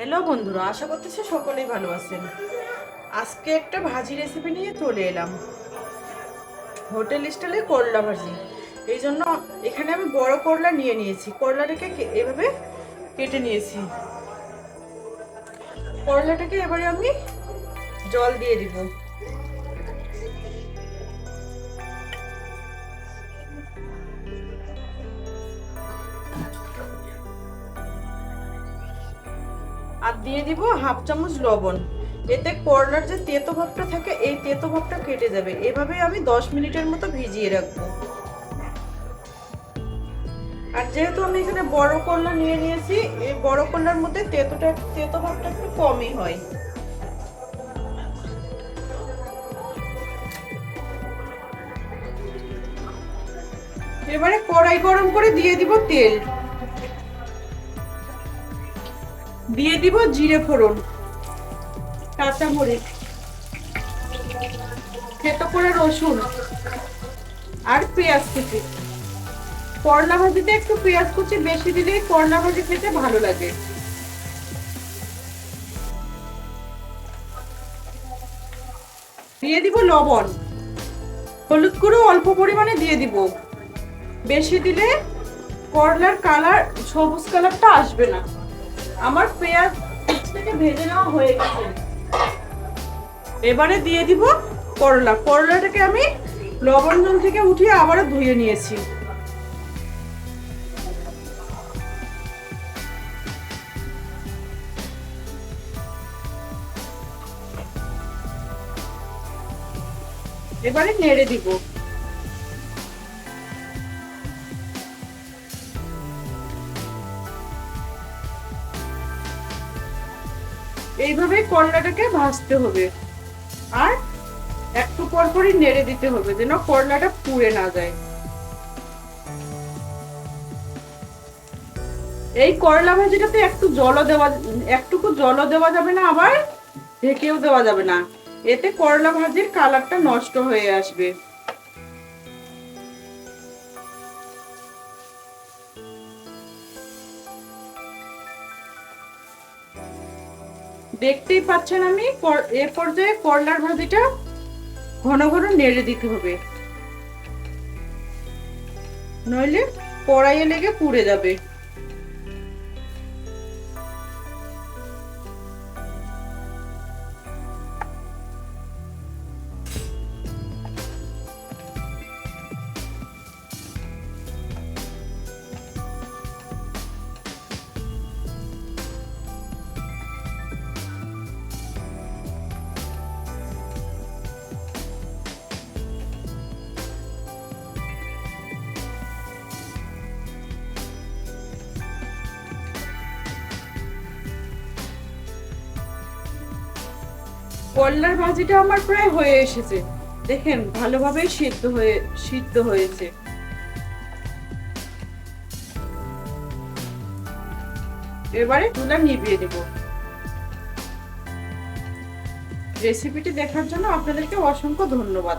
Hello বন্ধুরা, আশা করতেছি সকলেই ভালো আছেন। আজকে একটা ভাজি রেসিপি নিয়ে চলে এলাম। হোটেল স্টাইলে করলা ভাজি। এই জন্য এখানে আমি বড় করলা নিয়ে নিয়েছি। করলাটাকে এভাবে কেটে নিয়েছি। করলাটাকে এবারে আমি জল দিয়ে দিব। আর দিয়ে দিব হাফ চামচ লবণ। এতে করলার যে তেতো ভাবটা থাকে, এই তেতো ভাবটা কেটে যাবে। এভাবে আমি দশ মিনিটের মতো ভিজিয়ে রাখব। আর যেহেতু আমি এখানে বড় করলা নিয়ে নিয়েছি, এই বড় করলার মধ্যে তেতোটা, তেতো ভাবটা একটু কমই হয়। এবারে কড়াই গরম করে দিয়ে দিব তেল। দিয়ে দিব জিরে ফোড়ন। কাঁচা মরিচ। থেতো করে রসুন আর পেঁয়াজ কুচি। করলা ভাজিতে একটু পেঁয়াজ কুচি বেশি দিলে করলা ভাজি খেতে ভালো লাগে। দিয়ে দিব লবণ। হলুদ গুঁড়ো অল্প পরিমাণে দিয়ে দিব। বেশি দিলে করলার কালার সবুজ কালারটা আসবে না। আমার পেঁয়াজ থেকে ভেজে নেওয়া হয়ে গেছে। এবারে দিয়ে দিব করলা। করলাটাকে আমি লবণ জল থেকে উঠিয়ে আবারও ধুয়ে নিয়েছি। এবারে নেড়ে দিব। এইভাবে করলাটাকে ভাজতে হবে। আর একটু পর পরই নেড়ে দিতে হবে, যেন করলাটা পুড়ে না যায়। এই করলা ভাজিটাতে একটু জলও দেওয়া, একটুকু জলও দেওয়া যাবে না, আবার ঢেকেও দেওয়া যাবে না। এতে করলা ভাজির কালারটা নষ্ট হয়ে আসবে। দেখতেই পাচ্ছেন আমি এ পর্যায়ে করলার ভাজিটা ঘন ঘন নেড়ে দিতে হবে। নইলে কড়াইয়ে লেগে পুড়ে যাবে। করলার ভাজিটা আমার প্রায় হয়ে এসেছে। দেখেন, ভালোভাবেই সিদ্ধ হয়ে, সিদ্ধ হয়েছে। এবারে তুলা নিভিয়ে দেব রেসিপিটি দেখার জন্য আপনাদেরকে অসংখ্য ধন্যবাদ।